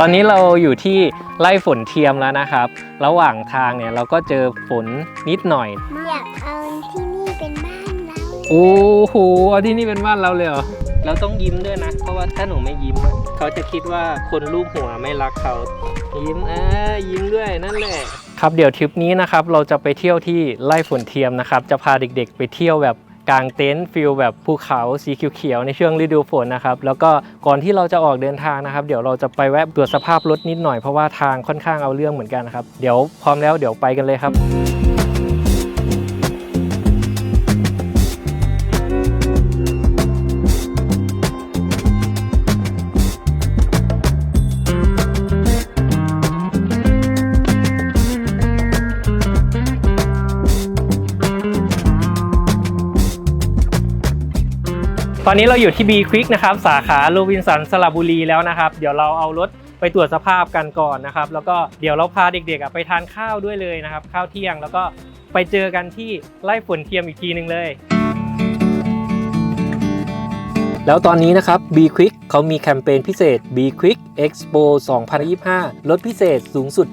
ตอนนี้เราอยู่ที่ไล่ฝนเทียมแล้วนะครับ ระหว่างทางเนี่ยเราก็เจอฝนนิดหน่อย อยากเอาที่นี่เป็นบ้านเราโอ้โหเอาที่นี่เป็นบ้านเราเลยเหรอ เราต้องยิ้มด้วยนะ เพราะว่าถ้าหนูไม่ยิ้มอะเขาจะคิดว่าคนรูปหัวไม่รักเขา ยิ้มเออยิ้มด้วยนั่นแหละ ครับเดี๋ยวทริปนี้นะครับเราจะไปเที่ยวที่ไร่ฝนเทียมนะครับ จะพาเด็กๆ ไปเที่ยวแบบ กางเต็นท์ฟิลแบบภูเขาสีเขียวๆในช่วงฤดูฝนนะครับ แล้วก็ก่อนที่เราจะออกเดินทางนะครับ เดี๋ยวเราจะไปแวะตรวจสภาพรถนิดหน่อยเพราะว่าทางค่อนข้างเอาเรื่องเหมือนกันนะครับ เดี๋ยวพร้อมแล้วเดี๋ยวไปกันเลยครับ ตอนนี้เราอยู่ที่ B Quick นะครับ สาขาโรบินสันสระบุรีแล้วนะครับ เดี๋ยวเราเอารถไปตรวจสภาพกันก่อนนะครับ แล้วก็เดี๋ยวเราพาเด็กๆไปทานข้าวด้วยเลยนะครับ ข้าวเที่ยงแล้วก็ไปเจอกันที่ไร่ฝนเทียมอีกทีหนึ่งเลย แล้วตอนนี้นะครับ B Quick เขามีแคมเปญพิเศษ B Quick Expo 2025 ลดพิเศษสูงสุด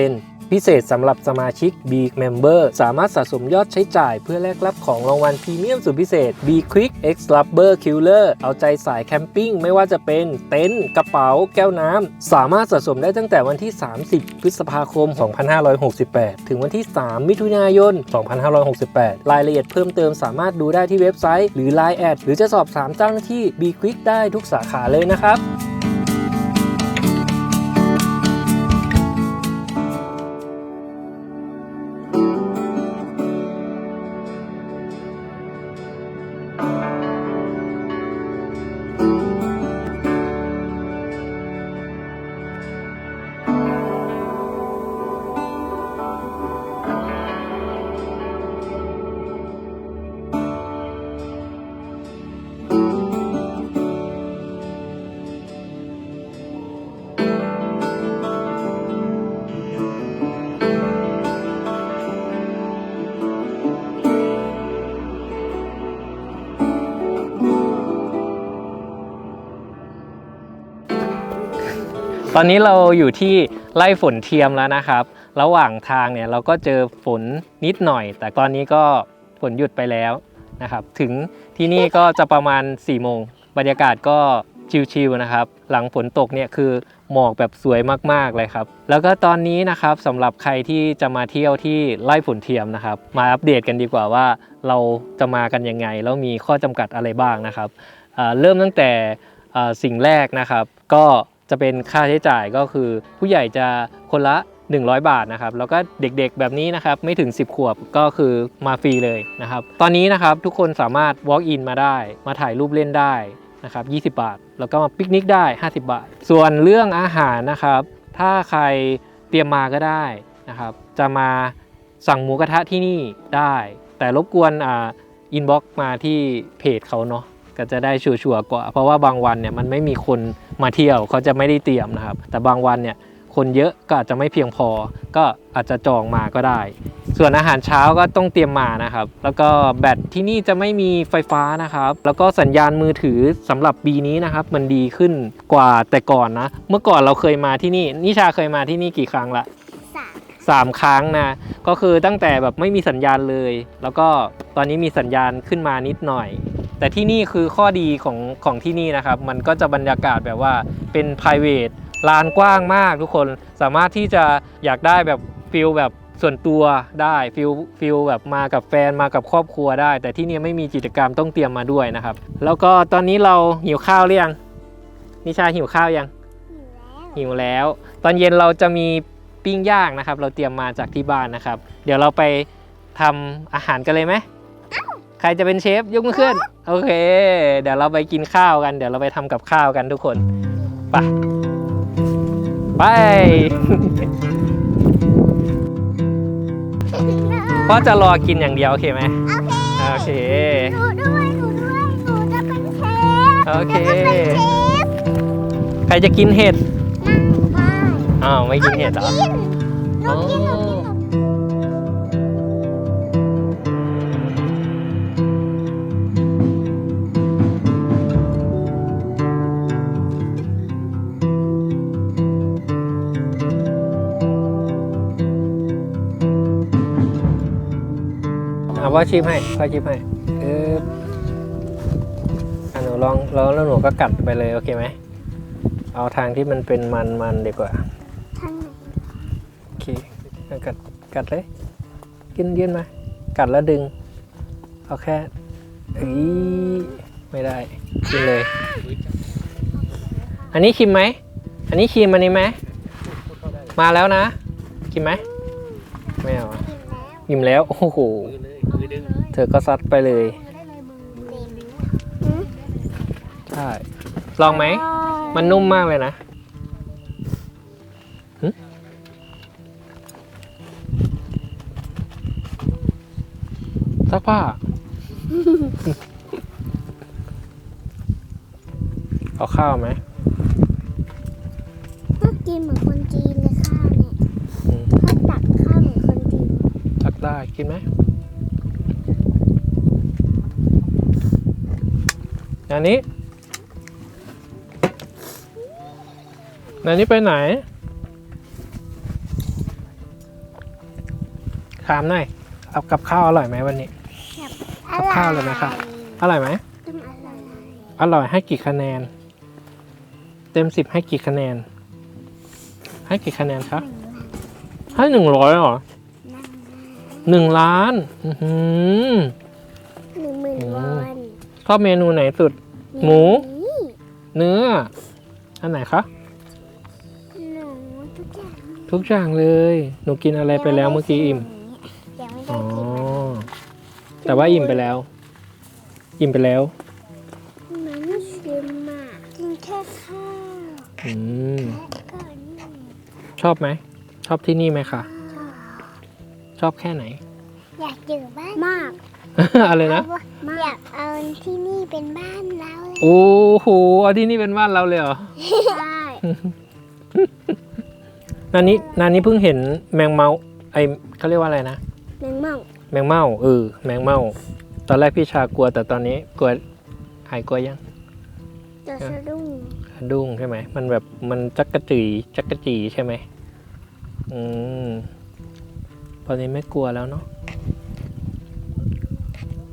50% พิเศษสำหรับสมาชิก B Member สามารถสะสมยอดใช้จ่ายเพื่อแลกรับของรางวัลพรีเมียมสุดพิเศษ B Quick X Rubber Killer เอาใจสายแคมปิ้งไม่ว่าจะเป็นเต็นท์กระเป๋า แก้วน้ำ สามารถสะสมได้ตั้งแต่วันที่ 30 พฤษภาคม 2568 ถึงวันที่ 3 มิถุนายน 2568 รายละเอียดเพิ่มเติมสามารถดูได้ที่เว็บไซต์หรือ Line แอดหรือจะสอบถามเจ้าหน้าที่ B Quick ได้ทุกสาขาเลยนะครับ ตอนนี้เราอยู่ที่ไร่ฝนเทียมแล้วนะครับ ระหว่างทางเนี่ยเราก็เจอฝนนิดหน่อย แต่ตอนนี้ก็ฝนหยุดไปแล้วนะครับ ถึงที่นี่ก็จะประมาณ4ี่โมงบรรยากาศก็ชิลๆนะครับ หลังฝนตกเนี่ยคือหมอกแบบสวยมากๆเลยครับ แล้วก็ตอนนี้นะครับสำหรับใครที่จะมาเที่ยวที่ไร่ฝนเทียมนะครับ มาอัปเดตกันดีกว่าว่าเราจะมากันยังไง แล้วมีข้อจำกัดอะไรบ้างนะครับเริ่มตั้งแต่สิ่งแรกนะครับ ก็ จะเป็นค่าใช้จ่ายก็คือ ผู้ใหญ่จะคนละ 100 บาทนะครับแล้วก็เด็กๆแบบนี้นะครับไม่ถึง 10 ขวบก็คือมาฟรีเลยนะครับ ตอนนี้นะครับทุกคนสามารถ walk in มาได้ มาถ่ายรูปเล่นได้นะครับ 20 บาท แล้วก็มาปิกนิกได้ 50 บาท ส่วนเรื่องอาหารนะครับ ถ้าใครเตรียมมาก็ได้นะครับ จะมาสั่งหมูกระทะที่นี่ได้ แต่รบกวนอ่าอินบ็อกมาที่เพจเขาเนาะก็จะได้ชัวร์ๆกว่า เพราะว่าบางวันเนี่ยมันไม่มีคน มาเที่ยวเขาจะไม่ได้เตรียมนะครับ แต่บางวันเนี่ยคนเยอะก็อาจจะไม่เพียงพอ ก็อาจจะจองมาก็ได้ ส่วนอาหารเช้าก็ต้องเตรียมมานะครับ แล้วก็แบตที่นี่จะไม่มีไฟฟ้านะครับ แล้วก็สัญญาณมือถือสำหรับปีนี้นะครับ มันดีขึ้นกว่าแต่ก่อนนะ เมื่อก่อนเราเคยมาที่นี่นิชาเคยมาที่นี่กี่ครั้งละสามสามครั้งนะ ก็คือตั้งแต่แบบไม่มีสัญญาณเลย แล้วก็ตอนนี้มีสัญญาณขึ้นมานิดหน่อย แต่ที่นี่คือข้อดีของของที่นี่นะครับ มันก็จะบรรยากาศแบบว่าเป็น p r i v a t ลานกว้างมากทุกคนสามารถที่จะอยากได้แบบฟิลแบบส่วนตัวได้ฟิลฟิลแบบมากับแฟนมากับครอบครัวได้ แต่ที่นี่ไม่มีกิจกรรมต้องเตรียมมาด้วยนะครับ แล้วก็ตอนนี้เราหิวข้าวหรือยังนิชาหิวข้าวยังอยู่แล้วหิวแล้ว ตอนเย็นเราจะมีปิ้งย่างนะครับ เราเตรียมมาจากที่บ้านนะครับ เดี๋ยวเราไปทำอาหารกันเลยไหมใค รจะเป็นเชฟยกมือขึ้น โอเค เดี๋ยวเราไปกินข้าวกัน เดี๋ยวเราไปทำกับข้าวกันทุกคน ไป ไป พ่อจะรอกินอย่างเดียว โอเคไหมโอเคโอเคหนูด้วยหนูด้วยหนูจะเป็นเชฟโอเคหนูจะเป็นเชฟใครจะกินเห็ดไม่อ้าวไม่กินเห็ดเหรอ หนูกินหนูกิน หนูกินพ่อชิมให้พ่อชิมให้เอออะหนูลองแล้วแล้วหนูก็กัดไปเลยโอเคไหมเอาทางที่มันเป็นมันมันๆดีกว่าทางไหนโอเคเอากัดกัดเลยกินยื่นมากัดแล้วดึง เอาแค่เอ้ยไม่ได้กินเลย อันนี้ชิมไหมอันนี้ชิมอันนี้ไหมมาแล้วนะกินไหมไม่เอาอะกินแล้ว อิ่มแล้ว โอ้โหเธอก็ซัดไปเลยได้เลยมือเต็มใช่ ลองไหม มันนุ่มมากเลยนะหึซักผ้า เอาข้าวไหม ก็กินเหมือนคนจีนเลยข้าวเนี่ยอืมเขาตักข้าวเหมือนคนจีนซักได้ กินไหม อันนี้อันนี้ไปไหน ถามหน่อยเอากับข้าวอร่อยไหมวันนี้กับข้าวเลยไหมครับ อร่อยไหมต้องอร่อยอร่อยให้กี่คะแนน เต็มสิบให้กี่คะแนน ให้กี่คะแนนครับ ให้หนึ่งร้อยเหรอหนึ่งล้าน อื้อหือหนึ่งหมื่นวอนชอบเมนูไหนสุด หมูนี่เนื้อ อันไหนคะ หนูทุกอย่างทุกอย่างเลย หนูกินอะไรไปแล้วเมื่อกี้อิ่ม ยังไม่ได้อ๋อ กินแต่ว่าอิ่มไปแล้ว อิ่มไปแล้ว มันไม่ชิมอะกินแค่ข้าวอืม และก็นี่ชอบไหม ชอบที่นี่ไหมคะ ชอบชอบแค่ไหน อยากอยู่บ้านมาก อะไรนะ อยากเอาที่นี่เป็นบ้านเราเลยโอ้โหเอาที่นี่เป็นบ้านเราเลยเหรอ ใช่นานี้นานี้เพิ่งเห็นแมงเมาไอเขาเรียกว่าอะไรนะ แมงเม่าแมงเม่าเออแมงเม่าตอนแรกพี่ชากลัวแต่ตอนนี้กลัวหายกลัวยังจะสะดุ้งสะดุ้งใช่ไหมมันแบบมันจักกระจีจักกระจีใช่ไหมอืมตอนนี้ไม่กลัวแล้วเนาะ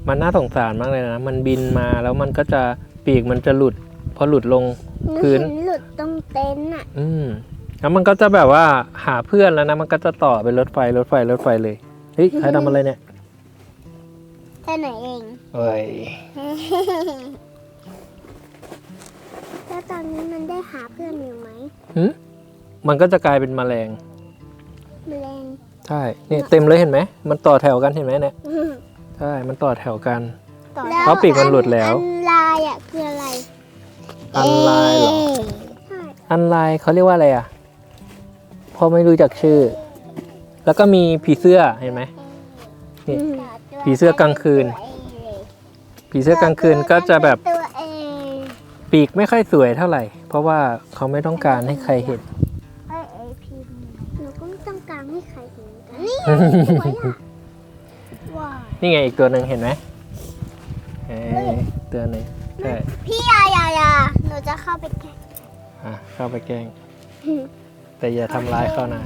มันน่าสงสารมากเลยนะ มันบินมาแล้วมันก็จะปีกมันจะหลุด พอหลุดลงพื้นหหลุดตรงเต็นท์อะ อืมแล้วมันก็จะแบบว่าหาเพื่อนแล้วนะ มันก็จะต่อเป็นรถไฟรถไฟรถไฟเลย เฮ้ยใครทำอะไรเนี่ยแค่ไหนเองเอ้ยแล้วตอนนี้มันได้หาเพื่อนอยู่ไหมมันก็จะกลายเป็นแมลง แมลง ใช่เนี่ยเต็มเลยเห็นไหม มันต่อแถวกันเห็นไหมเนี่ย ใช่มันต่อแถวกันเพราะปีกมันหลุดแล้ว อันลายอะคืออะไรอันลายเหรอ ใช่อันลายเขาเรียกว่าอะไรอะพอไม่รู้จักชื่อ แล้วก็มีผีเสื้อเห็นไหม นี่อืมผีเสื้อกลางคืน ผีเสื้อกลางคืนก็จะแบบตัวเองปีกไม่ค่อยสวยเท่าไหร่ เพราะว่าเขาไม่ต้องการให้ใครเห็น เอ้ยเอ้ยพิมพ์หนูก็ไม่ต้องการให้ใครเห็นกันนี่สวยอะว้าว นี่ไงอีกตัวหนึ่งเห็นไหมเอ้ยตัวหนึ่งใช่พี่ยายายาหนูจะเข้าไปแกะอะเข้าไปแกล้ง แต่อย่าทำร้ายเขานะ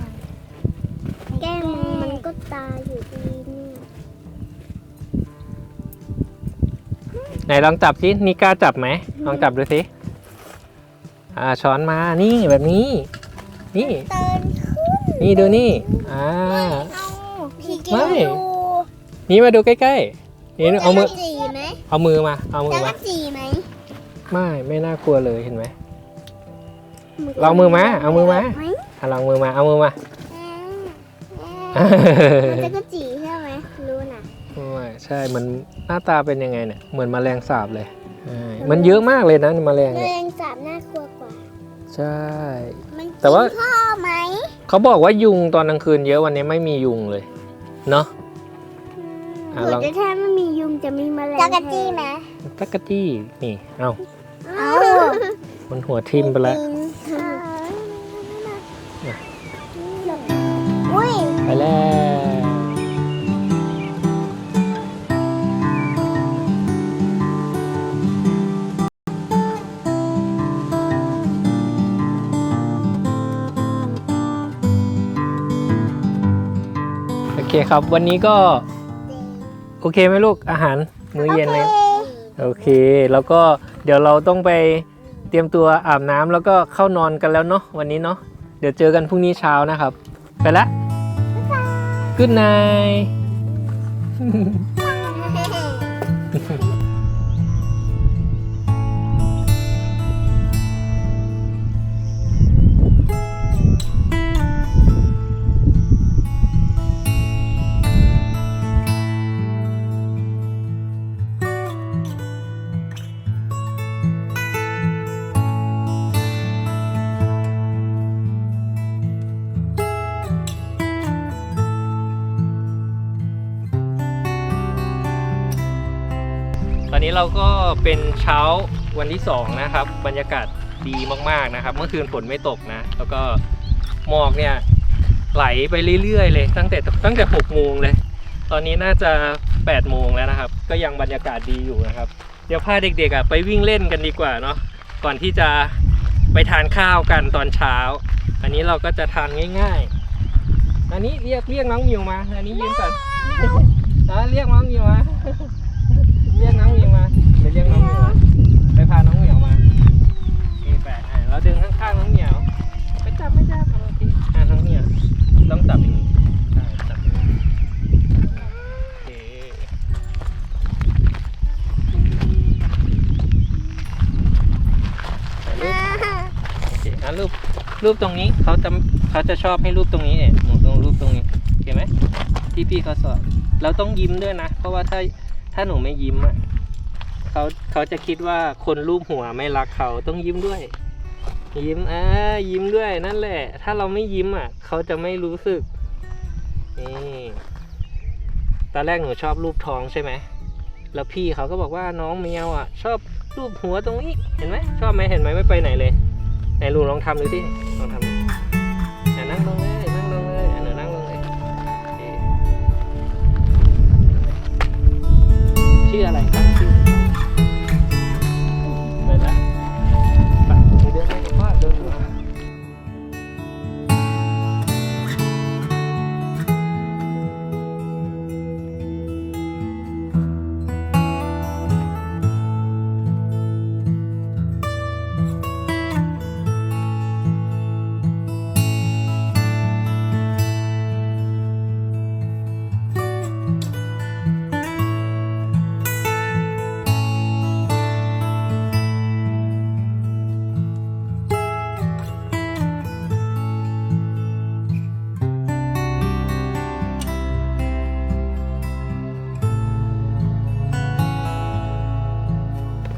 แกล้งมันก็ตายอยู่ดีนี่ไหนลองจับสินี่กล้าจับไหมลองจับดูสิอ่าช้อนมานี่แบบนี้ นี่ เตินขึ้นนี่ดูนี่ อ่า เอาพี่กิไม่นดู นี่มาดูใกล้ๆนี่เอามือจะจีไหมเอามือมา เอามือจะมาจีไหมไม่ ไม่น่ากลัวเลยเห็นไหม ลองมือมาเอามือมา ไหอะลองมือมา เอามือมาเอ๊ะมันจะกระจีใช่ไหมรู้นะไม่ใช่ มันหน้าตาเป็นยังไงเนี่ย เหมือนแมลงสาบเลยใช่มันเยอะมากเลยนะแมลงแมเนี่ยลงสาบน่ากลัวกว่า ใช่ มันแต่ว่า กินพ่อไหมเขาบอกว่ายุงตอนกลางคืนเยอะวันนี้ไม่มียุงเลย เนาะ อะหลนูองจะแค่ไม่มียุงจะมีแมลงจะกระจีไหมตักกะจี้นี่เอาเอามันหัวทิ่มไปแล้วอุ้ยไปแล้วโอเคครับ วันนี้ก็ โอเคไหมลูกอาหารมื้อเย็นไหมโอเค แล้วก็เดี๋ยวเราต้องไปเตรียมตัวอาบน้ำแล้วก็เข้านอนกันแล้วเนาะวันนี้เนาะเดี๋ยวเจอกันพรุ่งนี้เช้านะครับ ไปละ Good night เราก็เป็นเช้าวันที่ 2 นะครับ บรรยากาศดีมากๆนะครับ เมื่อคืนฝนไม่ตกนะ แล้วก็หมอกเนี่ยไหลไปเรื่อยๆ เลย ตั้งแต่ตั้งแต่6โมงเลย ตอนนี้น่าจะ8โมงแล้วนะครับ ก็ยังบรรยากาศดีอยู่นะครับ เดี๋ยวพาเด็กๆอะไปวิ่งเล่นกันดีกว่าเนาะก่อนที่จะไปทานข้าวกันตอนเช้า อันนี้เราก็จะทานง่ายๆ อันนี้เรียกเรียกน้องมิวมา อันนี้ยืนก่อนอะเรียกน้องมิวมา เรียกน้องเหมียวมา รูปตรงนี้เขาจะเขาจะชอบให้รูปตรงนี้เนี่ยหนูต้องรูปตรงนี้โอเคไหมที่พี่เขาสอนเราต้องยิ้มด้วยนะ เพราะว่าถ้าถ้าหนูไม่ยิ้มอะเขาเขาจะคิดว่าคนรูปหัวไม่รักเขาต้องยิ้มด้วย ยิ้มอ่ายิ้มด้วยนั่นแหละ ถ้าเราไม่ยิ้มอะ เขาจะไม่รู้สึกนี่ตอนแรกหนูชอบรูปท้องใช่ไหมแล้วพี่เขาก็บอกว่าน้องเมียวอะ ชอบรูปหัวตรงนี้เห็นไหมชอบไหมเห็นไหมไม่ไปไหนเลย ไหนลุงลองทำดูสิลองทำดูอะนั่งเลยนั่งลง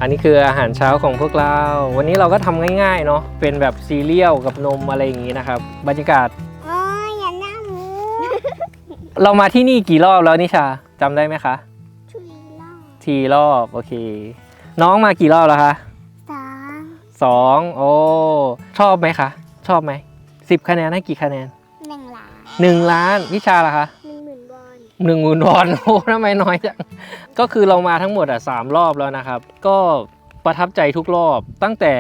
อันนี้คืออาหารเช้าของพวกเรา วันนี้เราก็ทำง่ายๆเนาะ เป็นแบบซีเรียลกับนมอะไรอย่างนี้นะครับ บรรยากาศโอ้ยอย่าหน้าหมูเรามาที่นี่กี่รอบแล้วนิชาจำได้ไหมคะ ชุยล่อทีรอบโอเค น้องมากี่รอบแล้วคะสามสองโอ้ชอบไหมคะ ชอบไหมสิบคะแนนให้กี่คะแนนหนึ่งหลานหนึ่งล้านนิชาล่ะคะ หนึ่งหมื่นวอนโอ้ทำไมน้อยจัง ก็คือเรามาทั้งหมดอะสามรอบแล้วนะครับ ก็ประทับใจทุกรอบ ตั้งแต่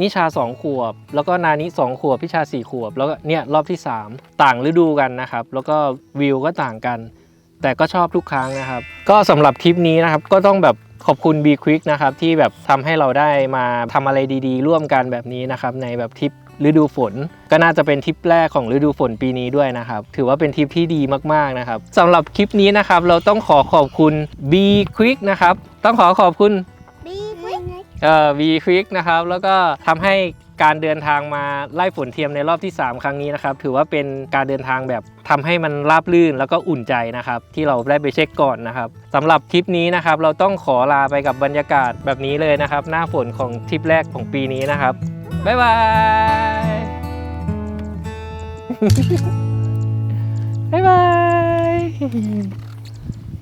นิชาสองขวบ แล้วก็นานิสองขวบ พิชาสี่ขวบ แล้วก็เนี่ยรอบที่ 3 ต่างฤดูกันนะครับ แล้วก็วิวก็ต่างกัน แต่ก็ชอบทุกครั้งนะครับ ก็สำหรับทริปนี้นะครับ ก็ต้องแบบขอบคุณ B Quick นะครับ ที่แบบทำให้เราได้มาทำอะไรดีๆ ร่วมกันแบบนี้นะครับ ในแบบทริป ฤดูฝน ก็น่าจะเป็นทริปแรกของฤดูฝนปีนี้ด้วยนะครับ ถือว่าเป็นทริปที่ดีมากๆนะครับสำหรับคลิปนี้นะครับ เราต้องขอขอบคุณ B Quick นะครับ ต้องขอขอบคุณบีวิกเอ่อ V Quick นะครับ แล้วก็ทำให้การเดินทางมาไล่ฝนเทียมในรอบที่ 3 ครั้งนี้นะครับ ถือว่าเป็นการเดินทางแบบทำให้มันราบลื่นแล้วก็อุ่นใจนะครับ ที่เราได้ไปเช็คก่อนนะครับสำหรับทริปนี้นะครับ เราต้องขอลาไปกับบรรยากาศแบบนี้เลยนะครับ หน้าฝนของทริปแรกของปีนี้นะครับ บ๊ายบาย บ๊ายบาย